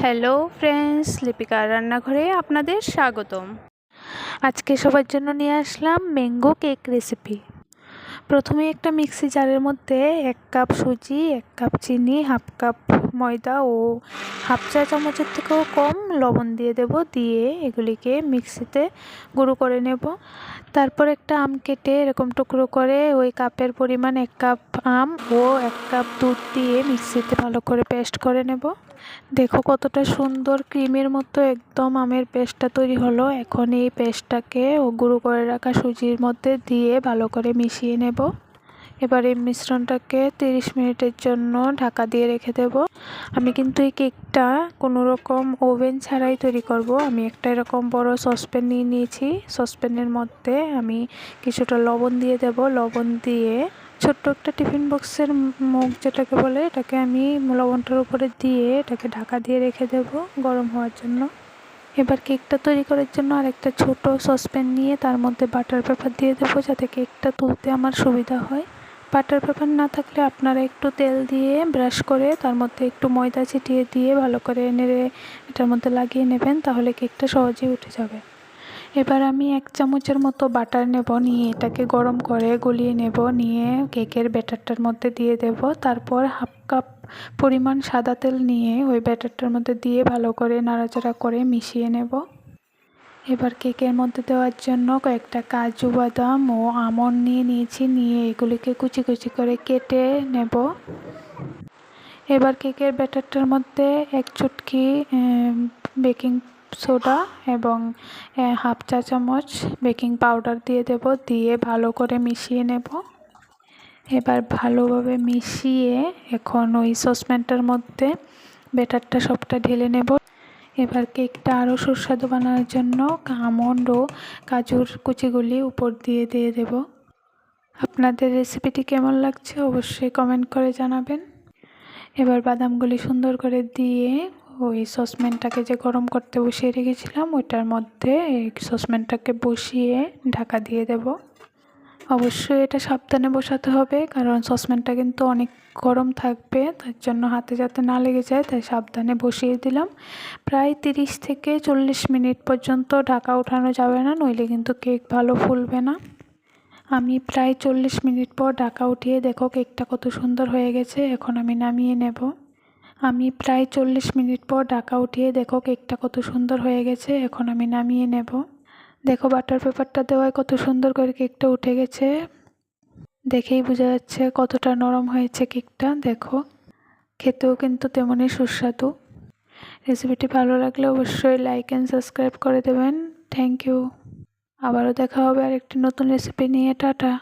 Hello friends লিপিকার রান্নাঘরে আপনাদের স্বাগতম। আজকে সবার জন্য নিয়ে আসলাম ম্যাঙ্গো কেক রেসিপি প্রথমে একটা মিক্সি জারের মধ্যে এক কাপ সুজি, এক কাপ চিনি, হাফ কাপ ময়দা ও হাফ চা চামচের থেকেও কম লবণ দিয়ে দেব। দিয়ে এগুলিকে মিক্সিতে গুঁড়ো করে নেব। তারপর একটা আম কেটে এরকম টুকরো করে ওই কাপের পরিমাণ এক কাপ আম ও এক কাপ দুধ দিয়ে মিক্সিতে ভালো করে পেস্ট করে নেব। দেখো কতটা সুন্দর ক্রিমের মতো একদম আমের পেস্টটা তৈরি হলো। এখন এই পেস্টটাকে ও গুঁড়ো করে রাখা সুজির মধ্যে দিয়ে ভালো করে মিশিয়ে নেব। এবার এই মিশ্রণটাকে তিরিশ মিনিটের জন্য ঢাকা দিয়ে রেখে দেব। আমি কিন্তু এই কেকটা কোনো রকম ওভেন ছাড়াই তৈরি করব। আমি একটা এরকম বড় সসপ্যান নিয়ে নিয়েছি। সসপ্যানের মধ্যে আমি কিছুটা লবণ দিয়ে দেব। লবণ দিয়ে ছোট্ট একটা টিফিন বক্সের মুখ যেটাকে বলে, এটাকে আমি লবণটার উপরে দিয়ে এটাকে ঢাকা দিয়ে রেখে দেব গরম হওয়ার জন্য। এবার কেকটা তৈরি করার জন্য আর একটা ছোট সসপ্যান নিয়ে তার মধ্যে বাটার পেপার দিয়ে দেবো যাতে কেকটা তুলতে আমার সুবিধা হয়। বাটার পেপার না থাকলে আপনারা একটু তেল দিয়ে ব্রাশ করে তার মধ্যে একটু ময়দা ছিটিয়ে দিয়ে ভালো করে নেড়ে এটার মধ্যে লাগিয়ে নেবেন তাহলে কেকটা সহজেই উঠে যাবে। এবার আমি এক চামচের মতো বাটার নেব, নিয়ে এটাকে গরম করে গলিয়ে নেব, নিয়ে কেকের ব্যাটারটার মধ্যে দিয়ে দেব। তারপর হাফ কাপ পরিমাণ সাদা তেল নিয়ে ওই ব্যাটারটার মধ্যে দিয়ে ভালো করে নাড়াচাড়া করে মিশিয়ে নেব। এবার কেকের মধ্যে দেওয়ার জন্য কয়েকটা কাজু বাদাম ও আমন্ড নিয়ে নিয়েছি, নিয়ে এগুলিকে কুচি কুচি করে কেটে নেব। এবার কেকের ব্যাটারটার মধ্যে এক চুটকি বেকিং সোডা এবং হাফ চা চামচ বেকিং পাউডার দিয়ে দেব, দিয়ে ভালো করে মিশিয়ে নেব। এবার ভালোভাবে মিশিয়ে এখন ওই সসপ্যানটার মধ্যে ব্যাটারটা সবটা ঢেলে নেব। এবার কেকটা আরও সুস্বাদু বানানোর জন্য আমন্ড ও কাজুর কুচিগুলি উপর দিয়ে দিয়ে দেব। আপনাদের রেসিপিটি কেমন লাগছে অবশ্যই কমেন্ট করে জানাবেন। এবার বাদামগুলি সুন্দর করে দিয়ে ওই সসপ্যানটাকে যে গরম করতে বসিয়ে রেখেছিলাম, ওইটার মধ্যে এই সসপ্যানটাকে বসিয়ে ঢাকা দিয়ে দেব। অবশ্যই এটা সাবধানে বসাতে হবে, কারণ সসপ্যানটা কিন্তু অনেক গরম থাকবে, তার জন্য হাতে যাতে না লেগে যায়, তাই সাবধানে বসিয়ে দিলাম। প্রায় তিরিশ থেকে চল্লিশ মিনিট পর্যন্ত ঢাকা উঠানো যাবে না, নইলে কিন্তু কেক ভালো ফুলবে না। আমি প্রায় চল্লিশ মিনিট পর ঢাকা উঠিয়ে দেখো কেকটা কত সুন্দর হয়ে গেছে, এখন আমি নামিয়ে নেব। আমি প্রায় চল্লিশ মিনিট পর ঢাকা উঠিয়ে দেখো কেকটা কত সুন্দর হয়ে গেছে, এখন আমি নামিয়ে নেব। দেখো বাটার পেপারটা দেওয়ায় কত সুন্দর করে কেকটা উঠে গেছে। দেখেই বোঝা যাচ্ছে কতটা নরম হয়েছে কেকটা, দেখো। খেতেও কিন্তু তেমনই সুস্বাদু। রেসিপিটি ভালো লাগলে অবশ্যই লাইক অ্যান্ড সাবস্ক্রাইব করে দেবেন। থ্যাংক ইউ আবারও দেখা হবে আরেকটি নতুন রেসিপি নিয়ে। টাটা।